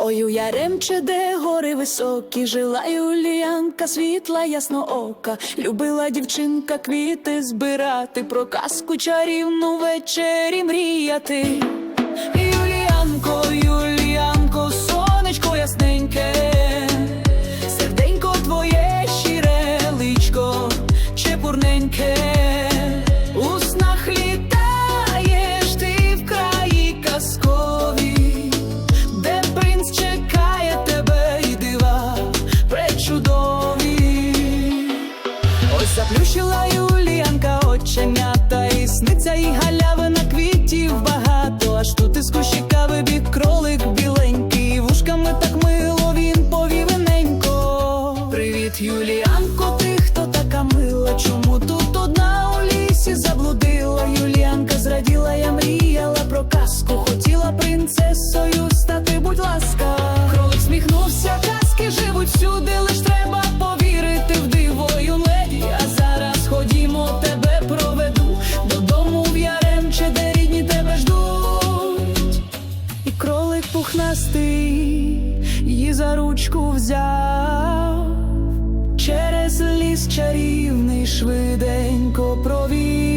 Ой, у Яремче, де гори високі, жила Юліянка, світла ясноока, любила дівчинка квіти збирати, про казку чарівну ввечері мріяти. Юліянко, Юліянко, сонечко ясненьке, серденько твоє щире личко, чепурненьке, заплющила Юліанка оченята, і сниться і галявина квітів багато. Аж тут із кущика вибіг кролик біленький, вушками так мило він повівененько. Привіт, Юліанко, ти хто така мила? Чому пухнастий її за ручку взяв, через ліс чарівний швиденько провів.